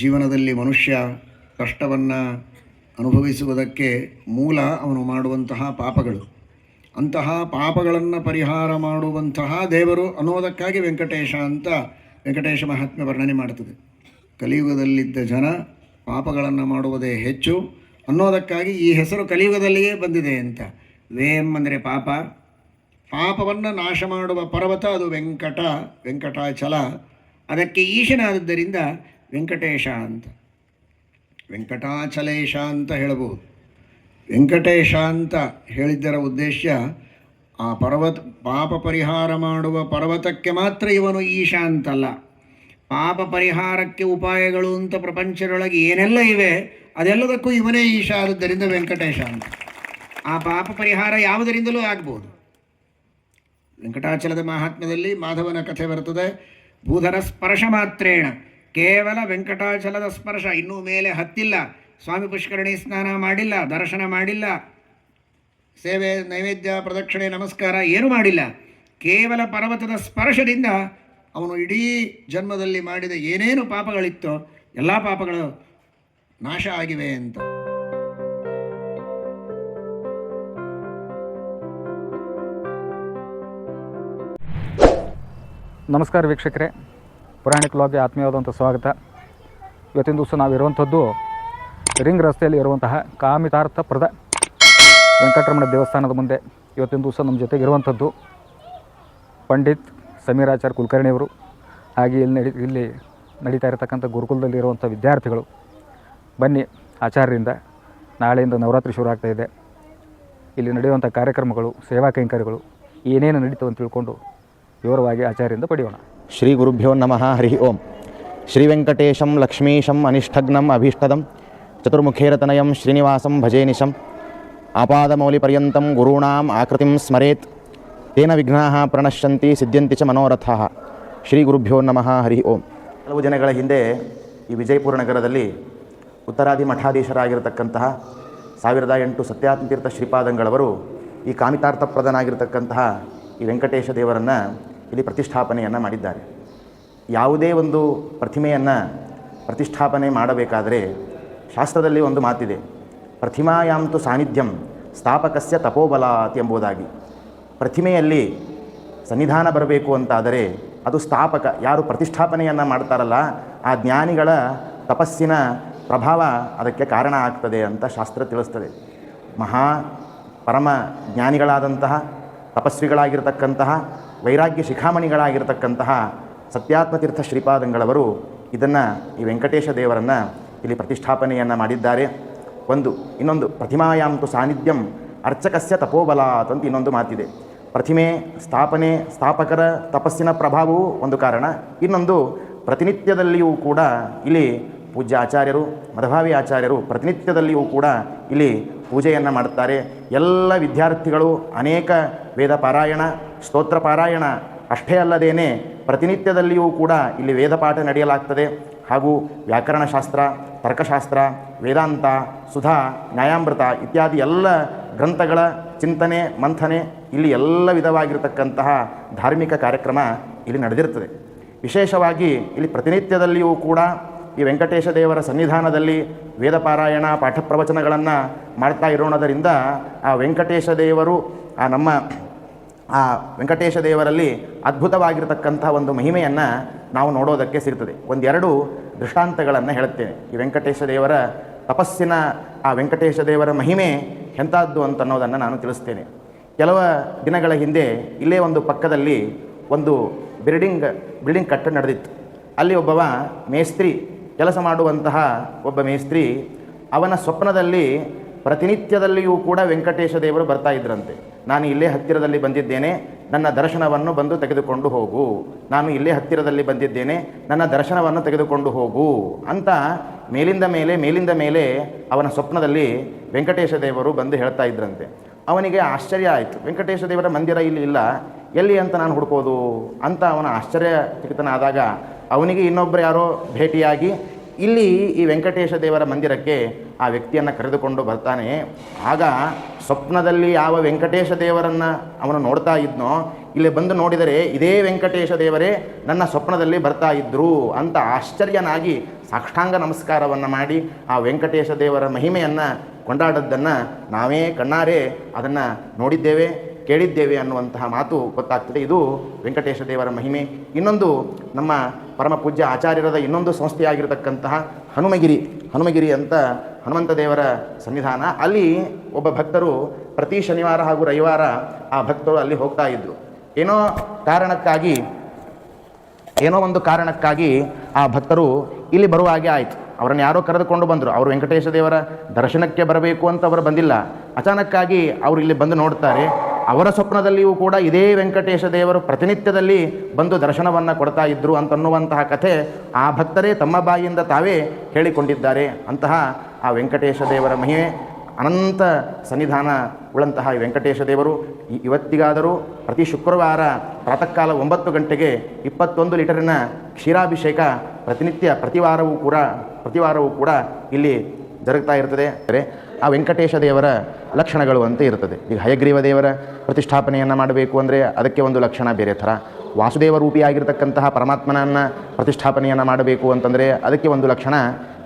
ಜೀವನದಲ್ಲಿ ಮನುಷ್ಯ ಕಷ್ಟವನ್ನು ಅನುಭವಿಸುವುದಕ್ಕೆ ಮೂಲ ಅವನು ಮಾಡುವಂತಹ ಪಾಪಗಳು. ಅಂತಹ ಪಾಪಗಳನ್ನು ಪರಿಹಾರ ಮಾಡುವಂತಹ ದೇವರು ಅನ್ನೋದಕ್ಕಾಗಿ ವೆಂಕಟೇಶ ಅಂತ ವೆಂಕಟೇಶ ಮಹಾತ್ಮೆ ವರ್ಣನೆ ಮಾಡ್ತದೆ. ಕಲಿಯುಗದಲ್ಲಿದ್ದ ಜನ ಪಾಪಗಳನ್ನು ಮಾಡುವುದೇ ಹೆಚ್ಚು ಅನ್ನೋದಕ್ಕಾಗಿ ಈ ಹೆಸರು ಕಲಿಯುಗದಲ್ಲಿಯೇ ಬಂದಿದೆ ಅಂತ. ವೇಂ ಅಂದರೆ ಪಾಪ. ಪಾಪವನ್ನು ನಾಶ ಮಾಡುವ ಪರ್ವತ ಅದು ವೆಂಕಟ, ವೆಂಕಟಾಚಲ. ಅದಕ್ಕೆ ಈಶನಾದದ್ದರಿಂದ ವೆಂಕಟೇಶ ಅಂತ. ವೆಂಕಟಾಚಲೇಶ ಅಂತ ಹೇಳಬಹುದು. ವೆಂಕಟೇಶ ಅಂತ ಹೇಳಿದ್ದರ ಉದ್ದೇಶ ಆ ಪರ್ವತ, ಪಾಪ ಪರಿಹಾರ ಮಾಡುವ ಪರ್ವತಕ್ಕೆ ಮಾತ್ರ ಇವನು ಈಶ ಅಂತಲ್ಲ. ಪಾಪ ಪರಿಹಾರಕ್ಕೆ ಉಪಾಯಗಳು ಅಂತ ಪ್ರಪಂಚದೊಳಗೆ ಏನೆಲ್ಲ ಇವೆ, ಅದೆಲ್ಲದಕ್ಕೂ ಇವನೇ ಈಶ ಆದದ್ದರಿಂದ ವೆಂಕಟೇಶ ಅಂತ. ಆ ಪಾಪ ಪರಿಹಾರ ಯಾವುದರಿಂದಲೂ ಆಗ್ಬೋದು. ವೆಂಕಟಾಚಲದ ಮಹಾತ್ಮ್ಯದಲ್ಲಿ ಮಾಧವನ ಕಥೆ ಬರ್ತದೆ ಭೂಧರ ಸ್ಪರ್ಶ ಮಾತ್ರೇಣ. ಕೇವಲ ವೆಂಕಟಾಚಲದ ಸ್ಪರ್ಶ, ಇನ್ನೂ ಮೇಲೆ ಹತ್ತಿಲ್ಲ. ಸ್ವಾಮಿ ಪುಷ್ಕರಣಿ ಸ್ನಾನ ಮಾಡಿಲ್ಲ, ದರ್ಶನ ಮಾಡಿಲ್ಲ. ಸೇವೆ, ನೈವೇದ್ಯ, ಪ್ರದಕ್ಷಿಣೆ, ನಮಸ್ಕಾರ ಏನು ಮಾಡಿಲ್ಲ. ಕೇವಲ ಪರ್ವತದ ಸ್ಪರ್ಶದಿಂದ ಅವನು ಇಡೀ ಜನ್ಮದಲ್ಲಿ ಮಾಡಿದ ಏನೇನು ಪಾಪಗಳಿತ್ತೋ ಎಲ್ಲ ಪಾಪಗಳು ನಾಶ ಆಗಿವೆ ಅಂತ. ನಮಸ್ಕಾರ ವೀಕ್ಷಕರೇ. ಪುರಾಣಿಕ ಲಾಗ್ಗೆ ಆತ್ಮೀಯವಾದಂಥ ಸ್ವಾಗತ. ಇವತ್ತಿನ ದಿವಸ ನಾವಿರುವಂಥದ್ದು ರಿಂಗ್ ರಸ್ತೆಯಲ್ಲಿ ಇರುವಂತಹ ಕಾಮಿತಾರ್ಥಪ್ರದ ವೆಂಕಟರಮಣ ದೇವಸ್ಥಾನದ ಮುಂದೆ. ಇವತ್ತಿನ ದಿವಸ ನಮ್ಮ ಜೊತೆಗೆ ಇರುವಂಥದ್ದು ಪಂಡಿತ್ ಸಮೀರಾಚಾರ್ಯ ಕುಲಕರ್ಣಿಯವರು. ಹಾಗೆ ಇಲ್ಲಿ ನಡಿ, ಇಲ್ಲಿ ನಡೀತಾ ಇರತಕ್ಕಂಥ ಗುರುಕುಲದಲ್ಲಿ ಇರುವಂಥ ವಿದ್ಯಾರ್ಥಿಗಳು. ಬನ್ನಿ ಆಚಾರ್ಯರಿಂದ ನಾಳೆಯಿಂದ ನವರಾತ್ರಿ ಶುರು ಆಗ್ತಾ ಇದೆ. ಇಲ್ಲಿ ನಡೆಯುವಂಥ ಕಾರ್ಯಕ್ರಮಗಳು, ಸೇವಾ ಕೈಂಕರ್ಯಗಳು ಏನೇನು ನಡೀತವೆ ಅಂತ ತಿಳ್ಕೊಂಡು ವಿವರವಾಗಿ ಆಚಾರ್ಯರಿಂದ ಪಡೆಯೋಣ. ಶ್ರೀ ಗುರುಭ್ಯೋ ನಮಃ ಹರಿ ಓಂ ಶ್ರೀ ವೆಂಕಟೇಶಂ ಲಕ್ಷ್ಮೀಶಂ ಅನಿಷ್ಠಗ್ನಂ ಅಭೀಷ್ಟದಂ ಚತುರ್ಮುಖೇರತನಯಂ ಶ್ರೀನಿವಾಸಂ ಭಜೇ ನಿಶಂ ಆಪಾದಮೌಲಿಪರ್ಯಂತಂ ಗುರುಣಾಂ ಆಕೃತಿಂ ಸ್ಮರೇತ್ ತೇನ ವಿಘ್ನಾ ಪ್ರಣಶ್ಯಂತಿ ಸಿದ್ಧಂತಿ ಚ ಮನೋರಥಾಃ ಶ್ರೀ ಗುರುಭ್ಯೋ ನಮಃ ಹರಿ ಓಂ ಕೆಲವು ದಿನಗಳ ಹಿಂದೆ ಈ ವಿಜಯಪುರ ನಗರದಲ್ಲಿ ಉತ್ತರಾದಿ ಮಠಾಧೀಶರಾಗಿರತಕ್ಕಂತಹ ಸಾವಿರದ ಎಂಟು ಸತ್ಯಾತ್ಮತೀರ್ಥ ಶ್ರೀಪಾದಂಗಳವರು ಈ ಕಾಮಿತಾರ್ಥಪ್ರದನಾಗಿರ್ತಕ್ಕಂತಹ ಈ ವೆಂಕಟೇಶ ದೇವರನ್ನು ಇಲ್ಲಿ ಪ್ರತಿಷ್ಠಾಪನೆಯನ್ನು ಮಾಡಿದ್ದಾರೆ. ಯಾವುದೇ ಒಂದು ಪ್ರತಿಮೆಯನ್ನು ಪ್ರತಿಷ್ಠಾಪನೆ ಮಾಡಬೇಕಾದರೆ ಶಾಸ್ತ್ರದಲ್ಲಿ ಒಂದು ಮಾತಿದೆ. ಪ್ರತಿಮಾಯಾಂತು ಸಾನ್ನಿಧ್ಯಂ ಸ್ಥಾಪಕಸ್ಯ ತಪೋಬಲಾತ್ ಎಂಬುದಾಗಿ. ಪ್ರತಿಮೆಯಲ್ಲಿ ಸನ್ನಿಧಾನ ಬರಬೇಕು ಅಂತಾದರೆ ಅದು ಸ್ಥಾಪಕ, ಯಾರು ಪ್ರತಿಷ್ಠಾಪನೆಯನ್ನು ಮಾಡ್ತಾರಲ್ಲ, ಆ ಜ್ಞಾನಿಗಳ ತಪಸ್ಸಿನ ಪ್ರಭಾವ ಅದಕ್ಕೆ ಕಾರಣ ಆಗ್ತದೆ ಅಂತ ಶಾಸ್ತ್ರ ತಿಳಿಸ್ತದೆ. ಮಹಾ ಪರಮ ಜ್ಞಾನಿಗಳಾದಂತಹ, ತಪಸ್ವಿಗಳಾಗಿರ್ತಕ್ಕಂತಹ ವೈರಾಗ್ಯ ಶಿಖಾಮಣಿಗಳಾಗಿರತಕ್ಕಂತಹ ಸತ್ಯಾತ್ಮತೀರ್ಥ ಶ್ರೀಪಾದಂಗಳವರು ಇದನ್ನು ಈ ವೆಂಕಟೇಶ ದೇವರನ್ನು ಇಲ್ಲಿ ಪ್ರತಿಷ್ಠಾಪನೆಯನ್ನು ಮಾಡಿದ್ದಾರೆ. ಒಂದು, ಇನ್ನೊಂದು, ಪ್ರತಿಮಾಯಾಂತು ಸಾನ್ನಿಧ್ಯಂ ಅರ್ಚಕಸ್ಯ ತಪೋಬಲಾತ್ ಅಂತ ಇನ್ನೊಂದು ಮಾತಿದೆ. ಪ್ರತಿಮೆ, ಸ್ಥಾಪನೆ, ಸ್ಥಾಪಕರ ತಪಸ್ಸಿನ ಪ್ರಭಾವವು ಒಂದು ಕಾರಣ. ಇನ್ನೊಂದು, ಪ್ರತಿನಿತ್ಯದಲ್ಲಿಯೂ ಕೂಡ ಇಲ್ಲಿ ಪೂಜ್ಯ ಆಚಾರ್ಯರು, ಮಧಭಾವಿ ಆಚಾರ್ಯರು ಪ್ರತಿನಿತ್ಯದಲ್ಲಿಯೂ ಕೂಡ ಇಲ್ಲಿ ಪೂಜೆಯನ್ನು ಮಾಡುತ್ತಾರೆ ಎಲ್ಲ ವಿದ್ಯಾರ್ಥಿಗಳು ಅನೇಕ ವೇದ ಪಾರಾಯಣ ಸ್ತೋತ್ರ ಪಾರಾಯಣ ಅಷ್ಟೇ ಅಲ್ಲದೇನೆ ಪ್ರತಿನಿತ್ಯದಲ್ಲಿಯೂ ಕೂಡ ಇಲ್ಲಿ ವೇದ ಪಾಠ ನಡೆಯಲಾಗ್ತದೆ. ಹಾಗೂ ವ್ಯಾಕರಣಶಾಸ್ತ್ರ ತರ್ಕಶಾಸ್ತ್ರ, ವೇದಾಂತ, ಸುಧಾ, ನ್ಯಾಯಾಮೃತ ಇತ್ಯಾದಿ ಎಲ್ಲ ಗ್ರಂಥಗಳ ಚಿಂತನೆ, ಮಂಥನೆ ಇಲ್ಲಿ ಎಲ್ಲ ವಿಧವಾಗಿರತಕ್ಕಂತಹ ಧಾರ್ಮಿಕ ಕಾರ್ಯಕ್ರಮ ಇಲ್ಲಿ ನಡೆದಿರ್ತದೆ ವಿಶೇಷವಾಗಿ ಇಲ್ಲಿ ಪ್ರತಿನಿತ್ಯದಲ್ಲಿಯೂ ಕೂಡ ಈ ವೆಂಕಟೇಶ ದೇವರ ಸನ್ನಿಧಾನದಲ್ಲಿ ವೇದ ಪಾರಾಯಣ ಪಾಠ ಪ್ರವಚನಗಳನ್ನು ಮಾಡ್ತಾ ಇರೋಣದರಿಂದ ಆ ವೆಂಕಟೇಶ ದೇವರು, ಆ ನಮ್ಮ ಆ ವೆಂಕಟೇಶ ದೇವರಲ್ಲಿ ಅದ್ಭುತವಾಗಿರತಕ್ಕಂಥ ಒಂದು ಮಹಿಮೆಯನ್ನು ನಾವು ನೋಡೋದಕ್ಕೆ ಸಿಗ್ತದೆ. ಒಂದೆರಡು ದೃಷ್ಟಾಂತಗಳನ್ನು ಹೇಳುತ್ತೇನೆ. ಈ ವೆಂಕಟೇಶ ದೇವರ ತಪಸ್ಸಿನ, ಆ ವೆಂಕಟೇಶ ದೇವರ ಮಹಿಮೆ ಎಂಥದ್ದು ಅಂತ ಅನ್ನೋದನ್ನು ನಾನು ತಿಳಿಸ್ತೇನೆ. ಕೆಲವು ದಿನಗಳ ಹಿಂದೆ ಇಲ್ಲೇ ಒಂದು ಪಕ್ಕದಲ್ಲಿ ಒಂದು ಬಿಲ್ಡಿಂಗ್ ಬಿಲ್ಡಿಂಗ್ ಕಟ್ಟ ನಡೆದಿತ್ತು. ಅಲ್ಲಿ ಒಬ್ಬವ ಮೇಸ್ತ್ರಿ, ಕೆಲಸ ಮಾಡುವಂತಹ ಒಬ್ಬ ಮೇಸ್ತ್ರಿ ಅವನ ಸ್ವಪ್ನದಲ್ಲಿ ಪ್ರತಿನಿತ್ಯದಲ್ಲಿಯೂ ಕೂಡ ವೆಂಕಟೇಶ ದೇವರು ಬರ್ತಾ ಇದ್ರಂತೆ. ನಾನು ಇಲ್ಲೇ ಹತ್ತಿರದಲ್ಲಿ ಬಂದಿದ್ದೇನೆ, ನನ್ನ ದರ್ಶನವನ್ನು ಬಂದು ತೆಗೆದುಕೊಂಡು ಹೋಗು. ನಾನು ಇಲ್ಲೇ ಹತ್ತಿರದಲ್ಲಿ ಬಂದಿದ್ದೇನೆ, ನನ್ನ ದರ್ಶನವನ್ನು ತೆಗೆದುಕೊಂಡು ಹೋಗು ಅಂತ ಮೇಲಿಂದ ಮೇಲೆ ಮೇಲಿಂದ ಮೇಲೆ ಅವನ ಸ್ವಪ್ನದಲ್ಲಿ ವೆಂಕಟೇಶ ದೇವರು ಬಂದು ಹೇಳ್ತಾ ಇದ್ರಂತೆ. ಅವನಿಗೆ ಆಶ್ಚರ್ಯ ಆಯಿತು. ವೆಂಕಟೇಶ ದೇವರ ಮಂದಿರ ಇಲ್ಲಿ ಇಲ್ಲ, ಎಲ್ಲಿ ಅಂತ ನಾನು ಹುಡ್ಕೋದು? ಅಂತ ಅವನ ಆಶ್ಚರ್ಯ ಆದಾಗ ಅವನಿಗೆ ಇನ್ನೊಬ್ಬರು ಯಾರೋ ಭೇಟಿಯಾಗಿ ಇಲ್ಲಿ ಈ ವೆಂಕಟೇಶ ದೇವರ ಮಂದಿರಕ್ಕೆ ಆ ವ್ಯಕ್ತಿಯನ್ನು ಕರೆದುಕೊಂಡು ಬರ್ತಾನೆ. ಆಗ ಸ್ವಪ್ನದಲ್ಲಿ ಯಾವ ವೆಂಕಟೇಶ ದೇವರನ್ನು ಅವನು ನೋಡ್ತಾ ಇದ್ನೋ, ಇಲ್ಲಿ ಬಂದು ನೋಡಿದರೆ ಇದೇ ವೆಂಕಟೇಶ ದೇವರೇ ನನ್ನ ಸ್ವಪ್ನದಲ್ಲಿ ಬರ್ತಾ ಇದ್ದರು ಅಂತ ಆಶ್ಚರ್ಯನಾಗಿ ಸಾಷ್ಟಾಂಗ ನಮಸ್ಕಾರವನ್ನು ಮಾಡಿ ಆ ವೆಂಕಟೇಶ ದೇವರ ಮಹಿಮೆಯನ್ನು ಕೊಂಡಾಡದ್ದನ್ನು ನಾವೇ ಕಣ್ಣಾರೆ ಅದನ್ನು ನೋಡಿದ್ದೇವೆ. ಕೇಳಿದ್ದೇವೆ ಅನ್ನುವಂತಹ ಮಾತು ಗೊತ್ತಾಗ್ತದೆ. ಇದು ವೆಂಕಟೇಶ ದೇವರ ಮಹಿಮೆ. ಇನ್ನೊಂದು ನಮ್ಮ ಪರಮ ಪೂಜ್ಯ ಆಚಾರ್ಯರದ ಇನ್ನೊಂದು ಸಂಸ್ಥೆಯಾಗಿರತಕ್ಕಂತಹ ಹನುಮಗಿರಿ ಹನುಮಗಿರಿ ಅಂತ ಹನುಮಂತ ದೇವರ ಸನ್ನಿಧಾನ. ಅಲ್ಲಿ ಒಬ್ಬ ಭಕ್ತರು ಪ್ರತಿ ಶನಿವಾರ ಹಾಗೂ ರವಿವಾರ ಆ ಭಕ್ತರು ಅಲ್ಲಿ ಹೋಗ್ತಾ ಇದ್ದರು ಏನೋ ಕಾರಣಕ್ಕಾಗಿ, ಏನೋ ಒಂದು ಕಾರಣಕ್ಕಾಗಿ ಆ ಭಕ್ತರು ಇಲ್ಲಿ ಬರುವ ಹಾಗೆ ಆಯಿತು. ಅವರನ್ನು ಯಾರೋ ಕರೆದುಕೊಂಡು ಬಂದರು. ಅವರು ವೆಂಕಟೇಶ ದೇವರ ದರ್ಶನಕ್ಕೆ ಬರಬೇಕು ಅಂತ ಅವರು ಬಂದಿಲ್ಲ. ಅಚಾನಕ್ಕಾಗಿ ಅವರು ಇಲ್ಲಿ ಬಂದು ನೋಡ್ತಾರೆ. ಅವರ ಸ್ವಪ್ನದಲ್ಲಿಯೂ ಕೂಡ ಇದೇ ವೆಂಕಟೇಶ ದೇವರು ಪ್ರತಿನಿತ್ಯದಲ್ಲಿ ಬಂದು ದರ್ಶನವನ್ನು ಕೊಡ್ತಾ ಇದ್ದರು ಅಂತನ್ನುವಂತಹ ಕಥೆ ಆ ಭಕ್ತರೇ ತಮ್ಮ ಬಾಯಿಯಿಂದ ತಾವೇ ಹೇಳಿಕೊಂಡಿದ್ದಾರೆ. ಅಂತಹ ಆ ವೆಂಕಟೇಶ ದೇವರ ಮಹಿಮೆ, ಅನಂತ ಸನ್ನಿಧಾನ ಉಳ್ಳಂತಹ ವೆಂಕಟೇಶ ದೇವರು ಇವತ್ತಿಗಾದರೂ ಪ್ರತಿ ಶುಕ್ರವಾರ ಪ್ರಾತಃ ಕಾಲ ಒಂಬತ್ತು ಗಂಟೆಗೆ ಇಪ್ಪತ್ತೊಂದು ಲೀಟರಿನ ಕ್ಷೀರಾಭಿಷೇಕ ಪ್ರತಿನಿತ್ಯ ಪ್ರತಿವಾರವೂ ಕೂಡ ಪ್ರತಿವಾರವೂ ಕೂಡ ಇಲ್ಲಿ ಜರುಗ್ತಾ ಇರ್ತದೆ. ಆ ವೆಂಕಟೇಶ ದೇವರ ಲಕ್ಷಣಗಳು ಅಂತ ಇರ್ತದೆ. ಈಗ ಹಯಗ್ರೀವ ದೇವರ ಪ್ರತಿಷ್ಠಾಪನೆಯನ್ನು ಮಾಡಬೇಕು ಅಂದರೆ ಅದಕ್ಕೆ ಒಂದು ಲಕ್ಷಣ ಬೇರೆ ಥರ. ವಾಸುದೇವ ರೂಪಿಯಾಗಿರ್ತಕ್ಕಂತಹ ಪರಮಾತ್ಮನನ್ನು ಪ್ರತಿಷ್ಠಾಪನೆಯನ್ನು ಮಾಡಬೇಕು ಅಂತಂದರೆ ಅದಕ್ಕೆ ಒಂದು ಲಕ್ಷಣ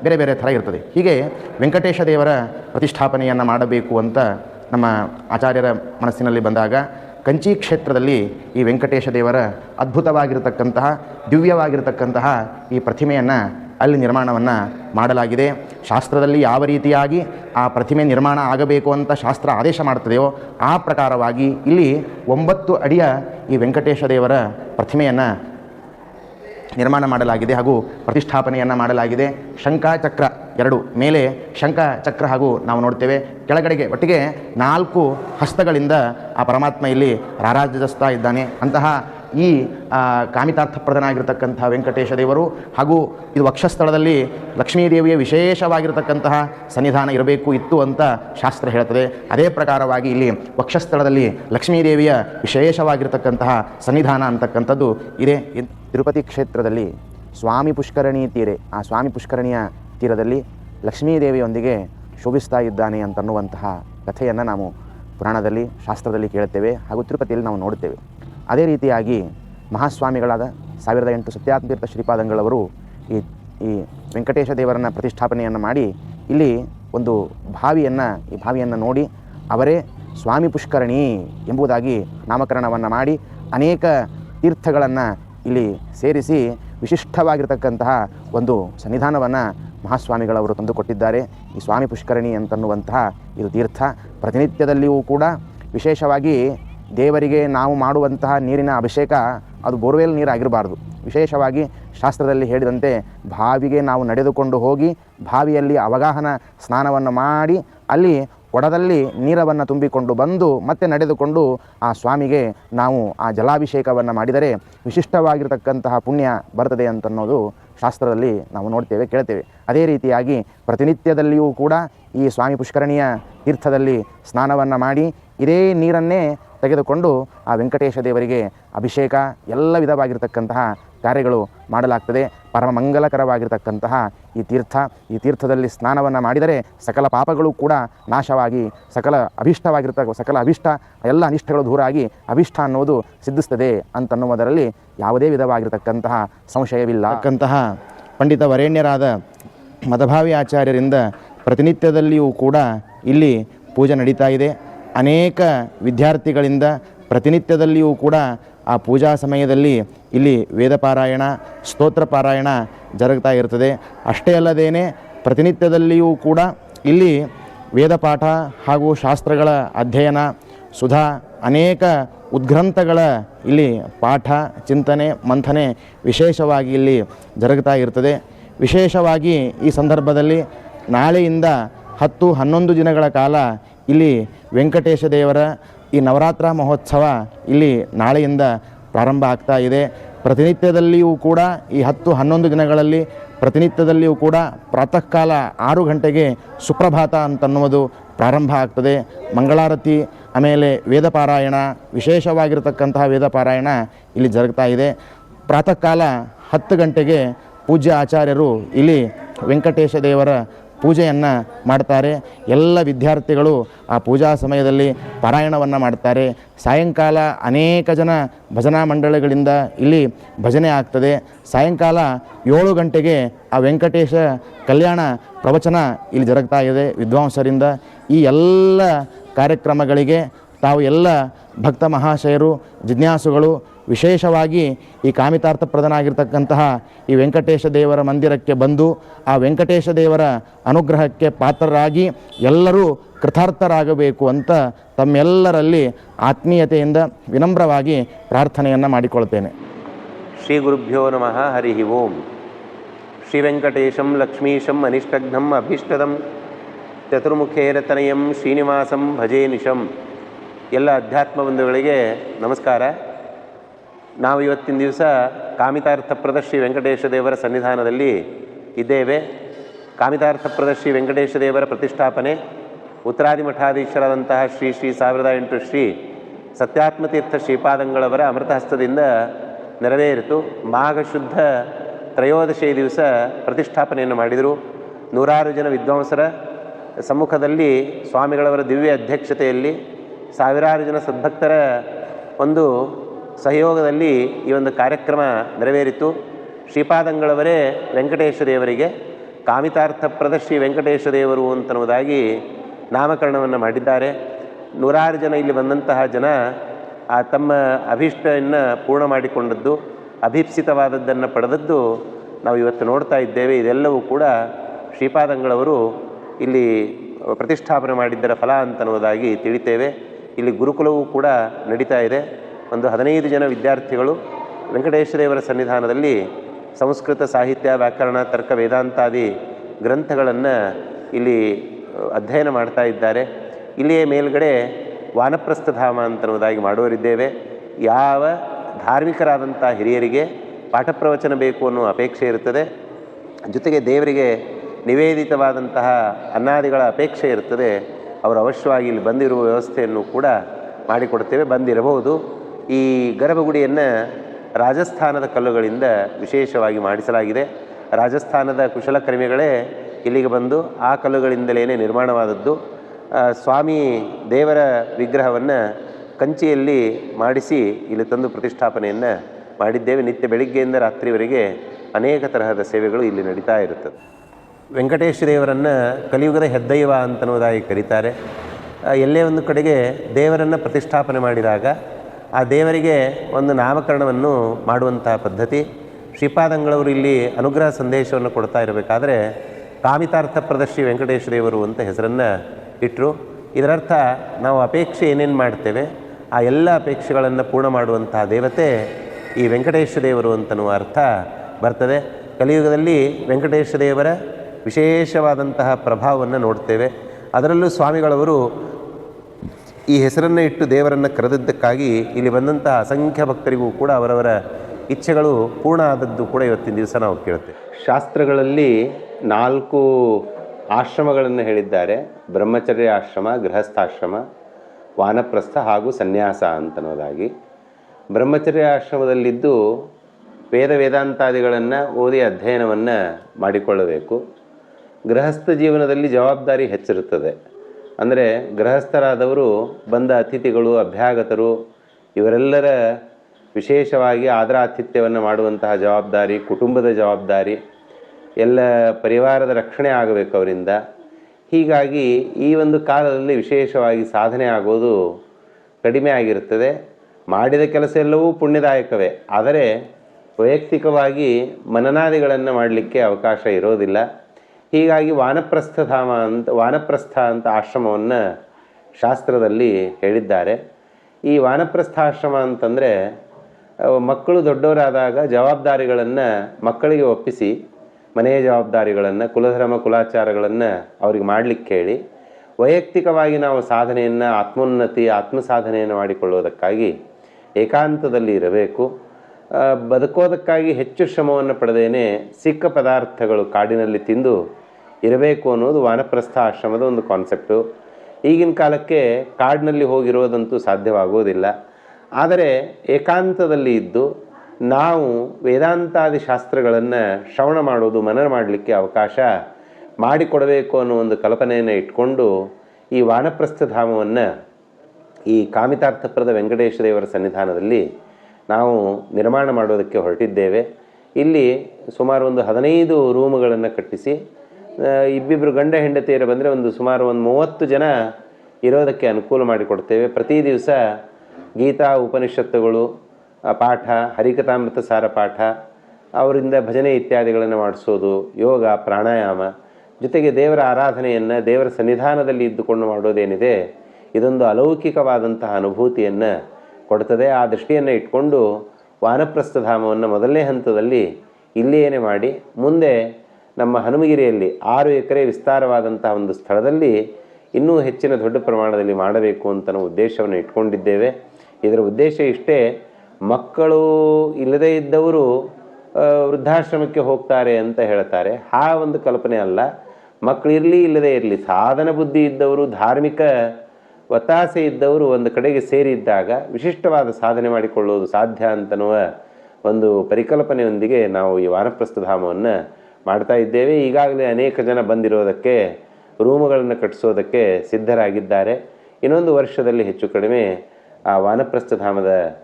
ಬೇರೆ ಬೇರೆ ಥರ ಇರ್ತದೆ. ಹೀಗೆ ವೆಂಕಟೇಶ ದೇವರ ಪ್ರತಿಷ್ಠಾಪನೆಯನ್ನು ಮಾಡಬೇಕು ಅಂತ ನಮ್ಮ ಆಚಾರ್ಯರ ಮನಸ್ಸಿನಲ್ಲಿ ಬಂದಾಗ ಕಂಚಿ ಕ್ಷೇತ್ರದಲ್ಲಿ ಈ ವೆಂಕಟೇಶ ದೇವರ ಅದ್ಭುತವಾಗಿರತಕ್ಕಂತಹ ದಿವ್ಯವಾಗಿರತಕ್ಕಂತಹ ಈ ಪ್ರತಿಮೆಯನ್ನು ಅಲ್ಲಿ ನಿರ್ಮಾಣವನ್ನು ಮಾಡಲಾಗಿದೆ. ಶಾಸ್ತ್ರದಲ್ಲಿ ಯಾವ ರೀತಿಯಾಗಿ ಆ ಪ್ರತಿಮೆ ನಿರ್ಮಾಣ ಆಗಬೇಕು ಅಂತ ಶಾಸ್ತ್ರ ಆದೇಶ ಮಾಡ್ತದೆಯೋ ಆ ಪ್ರಕಾರವಾಗಿ ಇಲ್ಲಿ ಒಂಬತ್ತು ಅಡಿಯ ಈ ವೆಂಕಟೇಶ ದೇವರ ಪ್ರತಿಮೆಯನ್ನು ನಿರ್ಮಾಣ ಮಾಡಲಾಗಿದೆ ಹಾಗೂ ಪ್ರತಿಷ್ಠಾಪನೆಯನ್ನು ಮಾಡಲಾಗಿದೆ. ಶಂಕಾಚಕ್ರ ಚಕ್ರ ಎರಡು ಮೇಲೆ ಶಂಖ ಚಕ್ರ ಹಾಗೂ ನಾವು ನೋಡ್ತೇವೆ. ಕೆಳಗಡೆಗೆ ಒಟ್ಟಿಗೆ ನಾಲ್ಕು ಹಸ್ತಗಳಿಂದ ಆ ಪರಮಾತ್ಮ ಇಲ್ಲಿ ರಾರಾಜಿಸ್ತಾ ಇದ್ದಾನೆ. ಅಂತಹ ಈ ಕಾಮಿತಾರ್ಥ ಕಾಮಿತಾರ್ಥಪ್ರದನಾಗಿರ್ತಕ್ಕಂತಹ ವೆಂಕಟೇಶ ದೇವರು ಹಾಗೂ ಇದು ವಕ್ಷಸ್ಥಳದಲ್ಲಿ ಲಕ್ಷ್ಮೀದೇವಿಯ ವಿಶೇಷವಾಗಿರತಕ್ಕಂತಹ ಸನ್ನಿಧಾನ ಇರಬೇಕು, ಇತ್ತು ಅಂತ ಶಾಸ್ತ್ರ ಹೇಳ್ತದೆ. ಅದೇ ಪ್ರಕಾರವಾಗಿ ಇಲ್ಲಿ ವಕ್ಷಸ್ಥಳದಲ್ಲಿ ಲಕ್ಷ್ಮೀದೇವಿಯ ವಿಶೇಷವಾಗಿರತಕ್ಕಂತಹ ಸನ್ನಿಧಾನ ಅಂತಕ್ಕಂಥದ್ದು ಇದ್- ತಿರುಪತಿ ಕ್ಷೇತ್ರದಲ್ಲಿ ಸ್ವಾಮಿ ಪುಷ್ಕರಣಿ ತೀರೆ, ಆ ಸ್ವಾಮಿ ಪುಷ್ಕರಣಿಯ ತೀರದಲ್ಲಿ ಲಕ್ಷ್ಮೀದೇವಿಯೊಂದಿಗೆ ಶೋಭಿಸ್ತಾ ಇದ್ದಾನೆ ಅಂತನ್ನುವಂತಹ ಕಥೆಯನ್ನು ನಾವು ಪುರಾಣದಲ್ಲಿ, ಶಾಸ್ತ್ರದಲ್ಲಿ ಕೇಳುತ್ತೇವೆ ಹಾಗೂ ತಿರುಪತಿಯಲ್ಲಿ ನಾವು ನೋಡುತ್ತೇವೆ ಅದೇ ರೀತಿಯಾಗಿ ಮಹಾಸ್ವಾಮಿಗಳಾದ ಸಾವಿರದ ಎಂಟು ಸತ್ಯಾತ್ಮೀರ್ಥ ಶ್ರೀಪಾದಂಗಳವರು ಈ ಈ ವೆಂಕಟೇಶ ದೇವರನ್ನು ಪ್ರತಿಷ್ಠಾಪನೆಯನ್ನು ಮಾಡಿ ಇಲ್ಲಿ ಒಂದು ಬಾವಿಯನ್ನು ಈ ಬಾವಿಯನ್ನು ನೋಡಿ ಅವರೇ ಸ್ವಾಮಿ ಪುಷ್ಕರಣಿ ಎಂಬುದಾಗಿ ನಾಮಕರಣವನ್ನು ಮಾಡಿ ಅನೇಕ ತೀರ್ಥಗಳನ್ನು ಇಲ್ಲಿ ಸೇರಿಸಿ ವಿಶಿಷ್ಟವಾಗಿರತಕ್ಕಂತಹ ಒಂದು ಸನ್ನಿಧಾನವನ್ನು ಮಹಾಸ್ವಾಮಿಗಳವರು ತಂದುಕೊಟ್ಟಿದ್ದಾರೆ. ಈ ಸ್ವಾಮಿ ಪುಷ್ಕರಣಿ ಅಂತನ್ನುವಂತಹ ಇದು ತೀರ್ಥ. ಪ್ರತಿನಿತ್ಯದಲ್ಲಿಯೂ ಕೂಡ ವಿಶೇಷವಾಗಿ ದೇವರಿಗೆ ನಾವು ಮಾಡುವಂತಹ ನೀರಿನ ಅಭಿಷೇಕ, ಅದು ಬೋರ್ವೆಲ್ ನೀರಾಗಿರಬಾರ್ದು. ವಿಶೇಷವಾಗಿ ಶಾಸ್ತ್ರದಲ್ಲಿ ಹೇಳಿದಂತೆ ಬಾವಿಗೆ ನಾವು ನಡೆದುಕೊಂಡು ಹೋಗಿ ಬಾವಿಯಲ್ಲಿ ಅವಗಾಹನ ಸ್ನಾನವನ್ನು ಮಾಡಿ, ಅಲ್ಲಿ ಒಡದಲ್ಲಿ ನೀರವನ್ನು ತುಂಬಿಕೊಂಡು ಬಂದು ಮತ್ತೆ ನಡೆದುಕೊಂಡು ಆ ಸ್ವಾಮಿಗೆ ನಾವು ಆ ಜಲಾಭಿಷೇಕವನ್ನು ಮಾಡಿದರೆ ವಿಶಿಷ್ಟವಾಗಿರತಕ್ಕಂತಹ ಪುಣ್ಯ ಬರ್ತದೆ ಅಂತನ್ನೋದು ಶಾಸ್ತ್ರದಲ್ಲಿ ನಾವು ನೋಡ್ತೇವೆ, ಕೇಳ್ತೇವೆ. ಅದೇ ರೀತಿಯಾಗಿ ಪ್ರತಿನಿತ್ಯದಲ್ಲಿಯೂ ಕೂಡ ಈ ಸ್ವಾಮಿ ಪುಷ್ಕರಣಿಯ ತೀರ್ಥದಲ್ಲಿ ಸ್ನಾನವನ್ನು ಮಾಡಿ, ಇದೇ ನೀರನ್ನೇ ತೆಗೆದುಕೊಂಡು ಆ ವೆಂಕಟೇಶ ದೇವರಿಗೆ ಅಭಿಷೇಕ ಎಲ್ಲ ವಿಧವಾಗಿರ್ತಕ್ಕಂತಹ ಕಾರ್ಯಗಳು ಮಾಡಲಾಗ್ತದೆ. ಪರಮ ಮಂಗಲಕರವಾಗಿರ್ತಕ್ಕಂತಹ ಈ ತೀರ್ಥ, ಈ ತೀರ್ಥದಲ್ಲಿ ಸ್ನಾನವನ್ನು ಮಾಡಿದರೆ ಸಕಲ ಪಾಪಗಳು ಕೂಡ ನಾಶವಾಗಿ, ಸಕಲ ಅಭಿಷ್ಟವಾಗಿರ್ತಕ್ಕ ಸಕಲ ಅಭಿಷ್ಟ, ಎಲ್ಲ ಅನಿಷ್ಟಗಳು ದೂರ ಆಗಿ ಅಭಿಷ್ಟ ಅನ್ನೋದು ಸಿದ್ಧಿಸ್ತದೆ ಅಂತನ್ನುವುದರಲ್ಲಿ ಯಾವುದೇ ವಿಧವಾಗಿರತಕ್ಕಂತಹ ಸಂಶಯವಿಲ್ಲ. ಅಕ್ಕಂತಹ ಪಂಡಿತ ವರೇಣ್ಯರಾದ ಮದಭಾವಿ ಆಚಾರ್ಯರಿಂದ ಪ್ರತಿನಿತ್ಯದಲ್ಲಿಯೂ ಕೂಡ ಇಲ್ಲಿ ಪೂಜೆ ನಡೀತಾ ಇದೆ. ಅನೇಕ ವಿದ್ಯಾರ್ಥಿಗಳಿಂದ ಪ್ರತಿನಿತ್ಯದಲ್ಲಿಯೂ ಕೂಡ ಆ ಪೂಜಾ ಸಮಯದಲ್ಲಿ ಇಲ್ಲಿ ವೇದ ಪಾರಾಯಣ ಸ್ತೋತ್ರ ಪಾರಾಯಣ ಜರುಗ್ತಾ ಇರ್ತದೆ. ಅಷ್ಟೇ ಅಲ್ಲದೇನೆ ಪ್ರತಿನಿತ್ಯದಲ್ಲಿಯೂ ಕೂಡ ಇಲ್ಲಿ ವೇದ ಪಾಠ ಹಾಗೂ ಶಾಸ್ತ್ರಗಳ ಅಧ್ಯಯನ, ಸುಧಾ, ಅನೇಕ ಉದ್ಗ್ರಂಥಗಳ ಇಲ್ಲಿ ಪಾಠ, ಚಿಂತನೆ, ಮಂಥನೆ ವಿಶೇಷವಾಗಿ ಇಲ್ಲಿ ಜರುಗ್ತಾ ಇರ್ತದೆ. ವಿಶೇಷವಾಗಿ ಈ ಸಂದರ್ಭದಲ್ಲಿ ನಾಳೆಯಿಂದ ಹತ್ತು ಹನ್ನೊಂದು ದಿನಗಳ ಕಾಲ ಇಲ್ಲಿ ವೆಂಕಟೇಶ ದೇವರ ಈ ನವರಾತ್ರ ಮಹೋತ್ಸವ ಇಲ್ಲಿ ನಾಳೆಯಿಂದ ಪ್ರಾರಂಭ ಆಗ್ತಾ ಇದೆ. ಪ್ರತಿನಿತ್ಯದಲ್ಲಿಯೂ ಕೂಡ ಈ ಹತ್ತು ಹನ್ನೊಂದು ದಿನಗಳಲ್ಲಿ ಪ್ರತಿನಿತ್ಯದಲ್ಲಿಯೂ ಕೂಡ ಪ್ರಾತಃ ಕಾಲ ಆರು ಗಂಟೆಗೆ ಸುಪ್ರಭಾತ ಅಂತನ್ನುವುದು ಪ್ರಾರಂಭ ಆಗ್ತದೆ. ಮಂಗಳಾರತಿ ಆಮೇಲೆ ವೇದ ಪಾರಾಯಣ ವಿಶೇಷವಾಗಿರತಕ್ಕಂತಹ ವೇದ ಪಾರಾಯಣ ಇಲ್ಲಿ ಜರುಗ್ತಾ ಇದೆ. ಪ್ರಾತಃ ಕಾಲ ಹತ್ತು ಗಂಟೆಗೆ ಪೂಜ್ಯ ಆಚಾರ್ಯರು ಇಲ್ಲಿ ವೆಂಕಟೇಶ ದೇವರ ಪೂಜೆಯನ್ನು ಮಾಡ್ತಾರೆ. ಎಲ್ಲ ವಿದ್ಯಾರ್ಥಿಗಳು ಆ ಪೂಜಾ ಸಮಯದಲ್ಲಿ ಪಾರಾಯಣವನ್ನು ಮಾಡ್ತಾರೆ. ಸಾಯಂಕಾಲ ಅನೇಕ ಜನ ಭಜನಾ ಮಂಡಳಿಗಳಿಂದ ಇಲ್ಲಿ ಭಜನೆ ಆಗ್ತದೆ. ಸಾಯಂಕಾಲ ಏಳು ಗಂಟೆಗೆ ಆ ವೆಂಕಟೇಶ ಕಲ್ಯಾಣ ಪ್ರವಚನ ಇಲ್ಲಿ ಜರುಗ್ತಾ ಇದೆ ವಿದ್ವಾಂಸರಿಂದ. ಈ ಎಲ್ಲ ಕಾರ್ಯಕ್ರಮಗಳಿಗೆ ತಾವು ಎಲ್ಲ ಭಕ್ತ ಮಹಾಶಯರು, ಜಿಜ್ಞಾಸುಗಳು ವಿಶೇಷವಾಗಿ ಈ ಕಾಮಿತಾರ್ಥ ಕಾಮಿತಾರ್ಥಪ್ರದನಾಗಿರ್ತಕ್ಕಂತಹ ಈ ವೆಂಕಟೇಶ ದೇವರ ಮಂದಿರಕ್ಕೆ ಬಂದು ಆ ವೆಂಕಟೇಶ ದೇವರ ಅನುಗ್ರಹಕ್ಕೆ ಪಾತ್ರರಾಗಿ ಎಲ್ಲರೂ ಕೃತಾರ್ಥರಾಗಬೇಕು ಅಂತ ತಮ್ಮೆಲ್ಲರಲ್ಲಿ ಆತ್ಮೀಯತೆಯಿಂದ ವಿನಮ್ರವಾಗಿ ಪ್ರಾರ್ಥನೆಯನ್ನು ಮಾಡಿಕೊಳ್ತೇನೆ. ಶ್ರೀ ಗುರುಭ್ಯೋ ನಮಃ, ಹರಿ ಓಂ. ಶ್ರೀ ವೆಂಕಟೇಶಂ ಲಕ್ಷ್ಮೀಶಂ ಅನಿಷ್ಟಘ್ನಂ ಅಭೀಷ್ಟದಂ ಚತುರ್ಮುಖೇರತನಯಂ ಶ್ರೀನಿವಾಸಂ ಭಜೇ ನಿಶಂ ಎಲ್ಲ ಅಧ್ಯಾತ್ಮ ಬಂಧುಗಳಿಗೆ ನಮಸ್ಕಾರ. ನಾವು ಇವತ್ತಿನ ದಿವಸ ಕಾಮಿತಾರ್ಥಪ್ರದ ಶ್ರೀ ವೆಂಕಟೇಶ ದೇವರ ಸನ್ನಿಧಾನದಲ್ಲಿ ಇದ್ದೇವೆ. ಕಾಮಿತಾರ್ಥಪ್ರದ ಶ್ರೀ ವೆಂಕಟೇಶ ದೇವರ ಪ್ರತಿಷ್ಠಾಪನೆ ಉತ್ತರಾದಿ ಮಠಾಧೀಶರಾದಂತಹ ಶ್ರೀ ಶ್ರೀ ಸಾವಿರದ ಎಂಟು ಶ್ರೀ ಸತ್ಯಾತ್ಮತೀರ್ಥ ಶ್ರೀಪಾದಂಗಳವರ ಅಮೃತಹಸ್ತದಿಂದ ನೆರವೇರಿತು. ಮಾಘ ಶುದ್ಧ ತ್ರಯೋದಶಿ ದಿವಸ ಪ್ರತಿಷ್ಠಾಪನೆಯನ್ನು ಮಾಡಿದರು. ನೂರಾರು ಜನ ವಿದ್ವಾಂಸರ ಸಮ್ಮುಖದಲ್ಲಿ ಸ್ವಾಮಿಗಳವರ ದಿವ್ಯ ಅಧ್ಯಕ್ಷತೆಯಲ್ಲಿ ಸಾವಿರಾರು ಜನ ಸದ್ಭಕ್ತರ ಒಂದು ಸಹಯೋಗದಲ್ಲಿ ಈ ಒಂದು ಕಾರ್ಯಕ್ರಮ ನೆರವೇರಿತು. ಶ್ರೀಪಾದಂಗಳವರೇ ವೆಂಕಟೇಶ ದೇವರಿಗೆ ಕಾಮಿತಾರ್ಥಪ್ರದ ಶ್ರೀ ವೆಂಕಟೇಶ ದೇವರು ಅಂತನ್ನುವುದಾಗಿ ನಾಮಕರಣವನ್ನು ಮಾಡಿದ್ದಾರೆ. ನೂರಾರು ಜನ ಇಲ್ಲಿ ಬಂದಂತಹ ಜನ, ಆ ತಮ್ಮ ಅಭೀಷ್ಟವನ್ನು ಪೂರ್ಣ ಮಾಡಿಕೊಂಡದ್ದು, ಅಭೀಪ್ಸಿತವಾದದ್ದನ್ನು ಪಡೆದದ್ದು ನಾವು ಇವತ್ತು ನೋಡ್ತಾ ಇದ್ದೇವೆ. ಇದೆಲ್ಲವೂ ಕೂಡ ಶ್ರೀಪಾದಂಗಳವರು ಇಲ್ಲಿ ಪ್ರತಿಷ್ಠಾಪನೆ ಮಾಡಿದ್ದರ ಫಲ ಅಂತನ್ನುವುದಾಗಿ ತಿಳಿತೇವೆ. ಇಲ್ಲಿ ಗುರುಕುಲವೂ ಕೂಡ ನಡೀತಾ ಇದೆ. ಒಂದು ಹದಿನೈದು ಜನ ವಿದ್ಯಾರ್ಥಿಗಳು ವೆಂಕಟೇಶ್ವರೇವರ ಸನ್ನಿಧಾನದಲ್ಲಿ ಸಂಸ್ಕೃತ ಸಾಹಿತ್ಯ, ವ್ಯಾಕರಣ, ತರ್ಕ, ವೇದಾಂತಾದಿ ಗ್ರಂಥಗಳನ್ನು ಇಲ್ಲಿ ಅಧ್ಯಯನ ಮಾಡ್ತಾ ಇದ್ದಾರೆ. ಇಲ್ಲಿಯೇ ಮೇಲ್ಗಡೆ ವಾನಪ್ರಸ್ಥಧಾಮ ಅಂತನ್ನುವುದಾಗಿ ಮಾಡುವರಿದ್ದೇವೆ ಯಾವ ಧಾರ್ಮಿಕರಾದಂಥ ಹಿರಿಯರಿಗೆ ಪಾಠ ಪ್ರವಚನ ಬೇಕು ಅನ್ನೋ ಅಪೇಕ್ಷೆ ಇರುತ್ತದೆ ಜೊತೆಗೆ ದೇವರಿಗೆ ನಿವೇದಿತವಾದಂತಹ ಅನ್ನಾದಿಗಳ ಅಪೇಕ್ಷೆ ಇರುತ್ತದೆ ಅವರು ಅವಶ್ಯವಾಗಿ ಇಲ್ಲಿ ಬಂದಿರುವ ವ್ಯವಸ್ಥೆಯನ್ನು ಕೂಡ ಮಾಡಿಕೊಡ್ತೇವೆ, ಬಂದಿರಬಹುದು. ಈ ಗರ್ಭಗುಡಿಯನ್ನು ರಾಜಸ್ಥಾನದ ಕಲ್ಲುಗಳಿಂದ ವಿಶೇಷವಾಗಿ ಮಾಡಿಸಲಾಗಿದೆ. ರಾಜಸ್ಥಾನದ ಕುಶಲಕರ್ಮಿಗಳೇ ಇಲ್ಲಿಗೆ ಬಂದು ಆ ಕಲ್ಲುಗಳಿಂದಲೇ ನಿರ್ಮಾಣವಾದದ್ದು. ಸ್ವಾಮಿ ದೇವರ ವಿಗ್ರಹವನ್ನು ಕಂಚಿಯಲ್ಲಿ ಮಾಡಿಸಿ ಇಲ್ಲಿ ತಂದು ಪ್ರತಿಷ್ಠಾಪನೆಯನ್ನು ಮಾಡಿದ್ದೇವೆ. ನಿತ್ಯ ಬೆಳಿಗ್ಗೆಯಿಂದ ರಾತ್ರಿವರೆಗೆ ಅನೇಕ ತರಹದ ಸೇವೆಗಳು ಇಲ್ಲಿ ನಡೀತಾ ಇರುತ್ತದೆ ವೆಂಕಟೇಶ ದೇವರನ್ನು ಕಲಿಯುಗದ ಹೆದ್ದೈವ ಅಂತನ್ನುವುದಾಗಿ ಕರೀತಾರೆ. ಎಲ್ಲೇ ಒಂದು ಕಡೆಗೆ ದೇವರನ್ನು ಪ್ರತಿಷ್ಠಾಪನೆ ಮಾಡಿದಾಗ ಆ ದೇವರಿಗೆ ಒಂದು ನಾಮಕರಣವನ್ನು ಮಾಡುವಂತಹ ಪದ್ಧತಿ. ಶ್ರೀಪಾದಂಗಳವರು ಇಲ್ಲಿ ಅನುಗ್ರಹ ಸಂದೇಶವನ್ನು ಕೊಡ್ತಾ ಇರಬೇಕಾದ್ರೆ ಕಾಮಿತಾರ್ಥ ಪ್ರದರ್ಶಿ ವೆಂಕಟೇಶ ದೇವರು ಅಂತ ಹೆಸರನ್ನು ಇಟ್ಟರು ಇದರರ್ಥ ನಾವು ಅಪೇಕ್ಷೆ ಏನೇನು ಮಾಡ್ತೇವೆ, ಆ ಎಲ್ಲ ಅಪೇಕ್ಷೆಗಳನ್ನು ಪೂರ್ಣ ಮಾಡುವಂತಹ ದೇವತೆ ಈ ವೆಂಕಟೇಶ ದೇವರು ಅಂತನ್ನುವ ಅರ್ಥ ಬರ್ತದೆ. ಕಲಿಯುಗದಲ್ಲಿ ವೆಂಕಟೇಶ ದೇವರ ವಿಶೇಷವಾದಂತಹ ಪ್ರಭಾವವನ್ನು ನೋಡ್ತೇವೆ. ಅದರಲ್ಲೂ ಸ್ವಾಮಿಗಳವರು ಈ ಹೆಸರನ್ನು ಇಟ್ಟು ದೇವರನ್ನು ಕರೆದದ್ದಕ್ಕಾಗಿ ಇಲ್ಲಿ ಬಂದಂತಹ ಅಸಂಖ್ಯ ಭಕ್ತರಿಗೂ ಕೂಡ ಅವರವರ ಇಚ್ಛೆಗಳು ಪೂರ್ಣ ಆದದ್ದು ಕೂಡ ಇವತ್ತಿನ ದಿವಸ ನಾವು ಕೇಳುತ್ತೆ ಶಾಸ್ತ್ರಗಳಲ್ಲಿ ನಾಲ್ಕು ಆಶ್ರಮಗಳನ್ನು ಹೇಳಿದ್ದಾರೆ. ಬ್ರಹ್ಮಚರ್ಯ ಆಶ್ರಮ, ಗೃಹಸ್ಥಾಶ್ರಮ, ವಾನಪ್ರಸ್ಥ ಹಾಗೂ ಸನ್ಯಾಸ ಅಂತನ್ನೋದಾಗಿ ಬ್ರಹ್ಮಚರ್ಯ ಆಶ್ರಮದಲ್ಲಿದ್ದು ವೇದ ವೇದಾಂತಾದಿಗಳನ್ನು ಓದಿ ಅಧ್ಯಯನವನ್ನು ಮಾಡಿಕೊಳ್ಳಬೇಕು. ಗೃಹಸ್ಥ ಜೀವನದಲ್ಲಿ ಜವಾಬ್ದಾರಿ ಹೆಚ್ಚಿರುತ್ತದೆ. ಅಂದರೆ ಗೃಹಸ್ಥರಾದವರು ಬಂದ ಅತಿಥಿಗಳು, ಅಭ್ಯಾಗತರು, ಇವರೆಲ್ಲರ ವಿಶೇಷವಾಗಿ ಆದರ ಆತಿಥ್ಯವನ್ನು ಮಾಡುವಂತಹ ಜವಾಬ್ದಾರಿ, ಕುಟುಂಬದ ಜವಾಬ್ದಾರಿ, ಎಲ್ಲ ಪರಿವಾರದ ರಕ್ಷಣೆ ಆಗಬೇಕು ಅವರಿಂದ. ಹೀಗಾಗಿ ಈ ಒಂದು ಕಾಲದಲ್ಲಿ ವಿಶೇಷವಾಗಿ ಸಾಧನೆ ಆಗೋದು ಕಡಿಮೆ ಆಗಿರುತ್ತದೆ. ಮಾಡಿದ ಕೆಲಸ ಎಲ್ಲವೂ ಪುಣ್ಯದಾಯಕವೇ. ಆದರೆ ವೈಯಕ್ತಿಕವಾಗಿ ಮನನಾದಿಗಳನ್ನು ಮಾಡಲಿಕ್ಕೆ ಅವಕಾಶ ಇರೋದಿಲ್ಲ. ಹೀಗಾಗಿ ವಾನಪ್ರಸ್ಥಧಾಮ ಅಂತ ವಾನಪ್ರಸ್ಥ ಅಂತ ಆಶ್ರಮವನ್ನು ಶಾಸ್ತ್ರದಲ್ಲಿ ಹೇಳಿದ್ದಾರೆ. ಈ ವಾನಪ್ರಸ್ಥಾಶ್ರಮ ಅಂತಂದರೆ ಅಹ್, ಮಕ್ಕಳು ದೊಡ್ಡವರಾದಾಗ ಜವಾಬ್ದಾರಿಗಳನ್ನು ಮಕ್ಕಳಿಗೆ ಒಪ್ಪಿಸಿ ಮನೆಯ ಜವಾಬ್ದಾರಿಗಳನ್ನು ಕುಲಧರ್ಮ ಕುಲಾಚಾರಗಳನ್ನು ಅವ್ರಿಗೆ ಮಾಡಲಿಕ್ಕೆ ಹೇಳಿ ವೈಯಕ್ತಿಕವಾಗಿ ನಾವು ಸಾಧನೆಯನ್ನು ಆತ್ಮೋನ್ನತಿ ಆತ್ಮ ಸಾಧನೆಯನ್ನು ಮಾಡಿಕೊಳ್ಳುವುದಕ್ಕಾಗಿ ಏಕಾಂತದಲ್ಲಿ ಇರಬೇಕು. ಬದುಕೋದಕ್ಕಾಗಿ ಹೆಚ್ಚು ಶ್ರಮವನ್ನು ಪಡೆದೇನೆ ಸಿಕ್ಕ ಪದಾರ್ಥಗಳು ಕಾಡಿನಲ್ಲಿ ತಿಂದು ಇರಬೇಕು ಅನ್ನೋದು ವಾನಪ್ರಸ್ಥ ಆಶ್ರಮದ ಒಂದು ಕಾನ್ಸೆಪ್ಟು ಈಗಿನ ಕಾಲಕ್ಕೆ ಕಾಡಿನಲ್ಲಿ ಹೋಗಿರೋದಂತೂ ಸಾಧ್ಯವಾಗೋದಿಲ್ಲ. ಆದರೆ ಏಕಾಂತದಲ್ಲಿ ಇದ್ದು ನಾವು ವೇದಾಂತಾದಿ ಶಾಸ್ತ್ರಗಳನ್ನು ಶ್ರವಣ ಮಾಡೋದು, ಮನನ ಮಾಡಲಿಕ್ಕೆ ಅವಕಾಶ ಮಾಡಿಕೊಡಬೇಕು ಅನ್ನೋ ಒಂದು ಕಲ್ಪನೆಯನ್ನು ಇಟ್ಕೊಂಡು ಈ ವಾನಪ್ರಸ್ಥ ಧಾಮವನ್ನು ಈ ಕಾಮಿತಾರ್ಥಪ್ರದ ವೆಂಕಟೇಶ ದೇವರ ಸನ್ನಿಧಾನದಲ್ಲಿ ನಾವು ನಿರ್ಮಾಣ ಮಾಡೋದಕ್ಕೆ ಹೊರಟಿದ್ದೇವೆ. ಇಲ್ಲಿ ಸುಮಾರು ಒಂದು ಹದಿನೈದು ರೂಮುಗಳನ್ನು ಕಟ್ಟಿಸಿ ಇಬ್ಬಿಬ್ಬರು ಗಂಡ ಹೆಂಡತಿಯರು ಬಂದರೆ ಒಂದು ಸುಮಾರು ಒಂದು ಮೂವತ್ತು ಜನ ಇರೋದಕ್ಕೆ ಅನುಕೂಲ ಮಾಡಿಕೊಡ್ತೇವೆ. ಪ್ರತಿ ದಿವಸ ಗೀತಾ, ಉಪನಿಷತ್ತುಗಳು ಪಾಠ, ಹರಿಕಥಾಮೃತ ಸಾರ ಪಾಠ, ಅವರಿಂದ ಭಜನೆ ಇತ್ಯಾದಿಗಳನ್ನು ಮಾಡಿಸೋದು, ಯೋಗ, ಪ್ರಾಣಾಯಾಮ, ಜೊತೆಗೆ ದೇವರ ಆರಾಧನೆಯನ್ನು, ದೇವರ ಸನ್ನಿಧಾನದಲ್ಲಿ ಇದ್ದುಕೊಂಡು ಮಾಡೋದೇನಿದೆ, ಇದೊಂದು ಅಲೌಕಿಕವಾದಂತಹ ಅನುಭೂತಿಯನ್ನು ಕೊಡ್ತದೆ. ಆ ದೃಷ್ಟಿಯನ್ನು ಇಟ್ಕೊಂಡು ವಾನಪ್ರಸ್ಥಧಾಮವನ್ನು ಮೊದಲನೇ ಹಂತದಲ್ಲಿ ಇಲ್ಲಿಯೇ ಮಾಡಿ, ಮುಂದೆ ನಮ್ಮ ಹನುಮಗಿರಿಯಲ್ಲಿ ಆರು ಎಕರೆ ವಿಸ್ತಾರವಾದಂತಹ ಒಂದು ಸ್ಥಳದಲ್ಲಿ ಇನ್ನೂ ಹೆಚ್ಚಿನ ದೊಡ್ಡ ಪ್ರಮಾಣದಲ್ಲಿ ಮಾಡಬೇಕು ಅಂತ ನಾವು ಉದ್ದೇಶವನ್ನು ಇಟ್ಕೊಂಡಿದ್ದೇವೆ. ಇದರ ಉದ್ದೇಶ ಇಷ್ಟೇ, ಮಕ್ಕಳು ಇಲ್ಲದೇ ಇದ್ದವರು ವೃದ್ಧಾಶ್ರಮಕ್ಕೆ ಹೋಗ್ತಾರೆ ಅಂತ ಹೇಳ್ತಾರೆ. ಆ ಒಂದು ಕಲ್ಪನೆ ಅಲ್ಲ. ಮಕ್ಕಳಿರಲಿ ಇಲ್ಲದೇ ಇರಲಿ, ಸಾಧನ ಬುದ್ಧಿ ಇದ್ದವರು, ಧಾರ್ಮಿಕ ಒತ್ತಾಸೆ ಇದ್ದವರು ಒಂದು ಕಡೆಗೆ ಸೇರಿದ್ದಾಗ ವಿಶಿಷ್ಟವಾದ ಸಾಧನೆ ಮಾಡಿಕೊಳ್ಳುವುದು ಸಾಧ್ಯ ಅಂತನ್ನುವ ಒಂದು ಪರಿಕಲ್ಪನೆಯೊಂದಿಗೆ ನಾವು ಈ ವಾನಪ್ರಸ್ಥ ಧಾಮವನ್ನು ಮಾಡ್ತಾ ಇದ್ದೇವೆ. ಈಗಾಗಲೇ ಅನೇಕ ಜನ ಬಂದಿರೋದಕ್ಕೆ, ರೂಮುಗಳನ್ನು ಕಟ್ಟಿಸೋದಕ್ಕೆ ಸಿದ್ಧರಾಗಿದ್ದಾರೆ. ಇನ್ನೊಂದು ವರ್ಷದಲ್ಲಿ ಹೆಚ್ಚು ಕಡಿಮೆ ಆ ವಾನಪ್ರಸ್ಥ ಧಾಮದ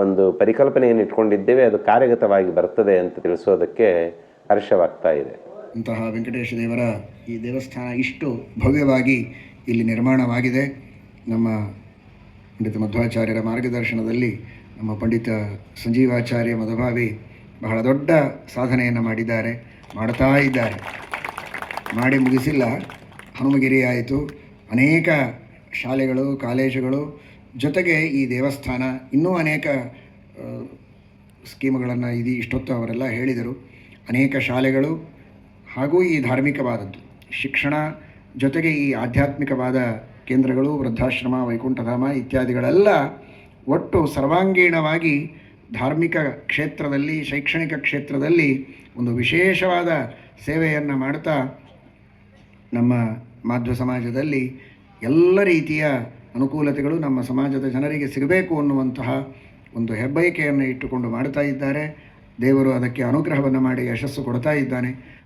ಒಂದು ಪರಿಕಲ್ಪನೆಯನ್ನು ಇಟ್ಕೊಂಡಿದ್ದೇವೆ. ಅದು ಕಾರ್ಯಗತವಾಗಿ ಬರ್ತದೆ ಅಂತ ತಿಳಿಸೋದಕ್ಕೆ ಹರ್ಷವಾಗ್ತಾ ಇದೆ. ಅಂತಹ ವೆಂಕಟೇಶ ದೇವರ ಈ ದೇವಸ್ಥಾನ ಇಷ್ಟು ಭವ್ಯವಾಗಿ ಇಲ್ಲಿ ನಿರ್ಮಾಣವಾಗಿದೆ. ನಮ್ಮ ಪಂಡಿತ ಮಧ್ವಾಚಾರ್ಯರ ಮಾರ್ಗದರ್ಶನದಲ್ಲಿ ನಮ್ಮ ಪಂಡಿತ ಸಂಜೀವಾಚಾರ್ಯ ಮಧುಭಾವಿ ಬಹಳ ದೊಡ್ಡ ಸಾಧನೆಯನ್ನು ಮಾಡಿದ್ದಾರೆ. ಮಾಡ್ತಾ ಇದ್ದಾರೆ. ಮಾಡಿ ಮುಗಿಸಿಲ್ಲ. ಹನುಮಗಿರಿ ಆಯಿತು. ಅನೇಕ ಶಾಲೆಗಳು, ಕಾಲೇಜುಗಳು ಜೊತೆಗೆ ಈ ದೇವಸ್ಥಾನ ಇನ್ನೂ ಅನೇಕ ಸ್ಕೀಮ್ಗಳನ್ನು ಇದು, ಇಷ್ಟೊತ್ತು ಅವರೆಲ್ಲ ಹೇಳಿದರು. ಅನೇಕ ಶಾಲೆಗಳು ಹಾಗೂ ಈ ಧಾರ್ಮಿಕವಾದದ್ದು. ಶಿಕ್ಷಣ ಜೊತೆಗೆ ಈ ಆಧ್ಯಾತ್ಮಿಕವಾದ ಕೇಂದ್ರಗಳು, ವೃದ್ಧಾಶ್ರಮ, ವೈಕುಂಠಧಾಮ ಇತ್ಯಾದಿಗಳೆಲ್ಲ ಒಟ್ಟು ಸರ್ವಾಂಗೀಣವಾಗಿ ಧಾರ್ಮಿಕ ಕ್ಷೇತ್ರದಲ್ಲಿ, ಶೈಕ್ಷಣಿಕ ಕ್ಷೇತ್ರದಲ್ಲಿ ಒಂದು ವಿಶೇಷವಾದ ಸೇವೆಯನ್ನು ಮಾಡ್ತಾ ನಮ್ಮ ಮಾಧ್ವ ಸಮಾಜದಲ್ಲಿ ಎಲ್ಲ ರೀತಿಯ ಅನುಕೂಲತೆಗಳು ನಮ್ಮ ಸಮಾಜದ ಜನರಿಗೆ ಸಿಗಬೇಕು ಅನ್ನುವಂತಹ ಒಂದು ಹೆಬ್ಬಯಕೆಯನ್ನು ಇಟ್ಟುಕೊಂಡು ಮಾಡ್ತಾ ಇದ್ದಾರೆ. ದೇವರು ಅದಕ್ಕೆ ಅನುಗ್ರಹವನ್ನು ಮಾಡಿ ಯಶಸ್ಸು ಕೊಡ್ತಾ ಇದ್ದಾನೆ.